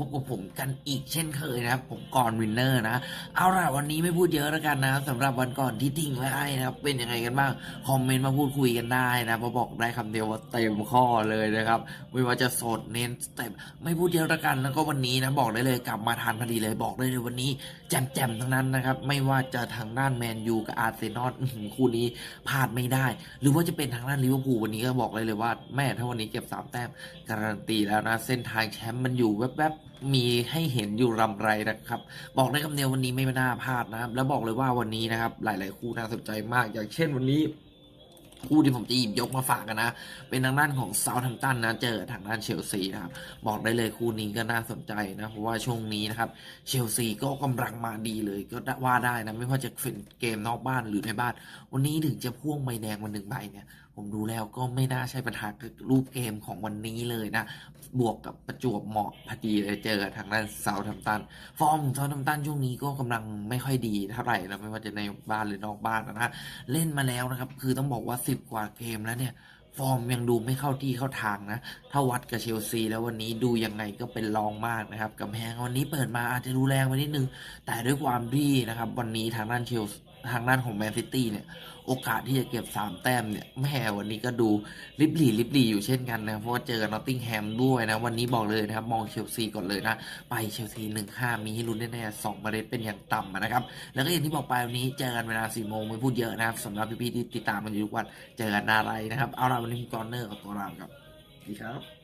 พบกับผมกันอีกเช่นเคยนะครับ ผมก่อนวินเนอร์นะ เอาล่ะวันนี้ไม่พูดเยอะแล้วกันนะสำหรับวันก่อนที่ทิ้งไว้ให้นะครับ เป็นยังไงกันบ้าง คอมเมนต์มาพูดคุยกันได้นะพราบอกได้คำเดียวว่าเต็มข้อเลยนะครับ ไม่ว่าจะสดเน้นสเต็ปไม่พูดเยอะแล้วกัน แล้วก็วันนี้นะบอกได้เลยกลับมาทันพอดีเลยบอกได้เลยวันนี้แจ่มๆทั้งนั้นนะครับ ไม่ว่าจะทางด้านแมนยูกับอาร์เซนอลอื้อหือคู่นี้พลาดไม่ได้ หรือว่าจะเป็นทางด้านลิเวอร์พูลวันนี้ก็บอกเลยเลยว่าแม่ถ้าวันนี้เก็บสามแต้มการันตีแล้วนะเส้นทางแชมป์มันอยู่แวบๆ มีให้เห็นอยู่รำไรนะครับ บอกได้คำเดียววันนี้ไม่น่าพลาดนะครับ แล้วบอกเลยว่าวันนี้นะครับ หลาย ๆ คู่น่าสนใจมาก อย่างเช่นวันนี้คู่ที่ผมจะหยิบยกมาฝากกันนะ เป็นทางด้านของเซาท์แฮมตันนะเจอทางด้านเชลซีนะครับ บอกได้เลยคู่นี้ก็น่าสนใจนะ เพราะว่าช่วงนี้นะครับ เชลซีก็กำลังมาดีเลยก็ว่าได้นะ ไม่ว่าจะเป็นเกมนอกบ้านหรือในบ้าน วันนี้ถึงจะพ่วงใบแดงมาหนึ่งใบเนี่ย ผมดูแล้วก็ไม่น่าใช่ปัญหากับรูปเกมของวันนี้เลยนะ บวกกับประจวบเหมาะพอดีเลยเจอทางด้านเซาท์แฮมป์ตัน ฟอร์มเซาท์แฮมป์ตันช่วงนี้ก็กำลังไม่ค่อยดีเท่าไหร่นะไม่ว่าจะในบ้านหรือนอกบ้านนะฮะเล่นมาแล้วนะครับ คือต้องบอกว่า 10 กว่าเกมแล้วเนี่ยฟอร์มยังดูไม่เข้าที่เข้าทางนะ ถ้าวัดกับเชลซีแล้ววันนี้ดูยังไงก็เป็นรองมากนะครับกำแพงวันนี้เปิดมาอาจจะดูแรงไปนิดนึง แต่ด้วยความที่นะครับ วันนี้ทางด้านเชลซี ทางด้านของแมนซิตี้เนี่ย โอกาสที่จะเก็บ 3 แต้มเนี่ยแม่วันนี้ก็ดูริบหรี่ริบหรี่อยู่เช่นกันนะเพราะว่าเจอนอตติงแฮมด้วยนะ วันนี้บอกเลยนะครับ มองเชลซีก่อนเลยนะ ไปเชลซีหนึ่งห้ามีให้ลุ้นแน่ๆสองเมล็ดเป็นอย่างต่ำนะครับ แล้วก็อย่างที่บอกไปวันนี้เจอกันเวลาสี่โมงไม่พูดเยอะนะครับสำหรับพี่ๆที่ติดตามมันอยู่ทุกวันเจอกันนาไรนะครับ เอาละวันนี้ผมกอนเนอร์กับตัวรามครับสวัสดีครับ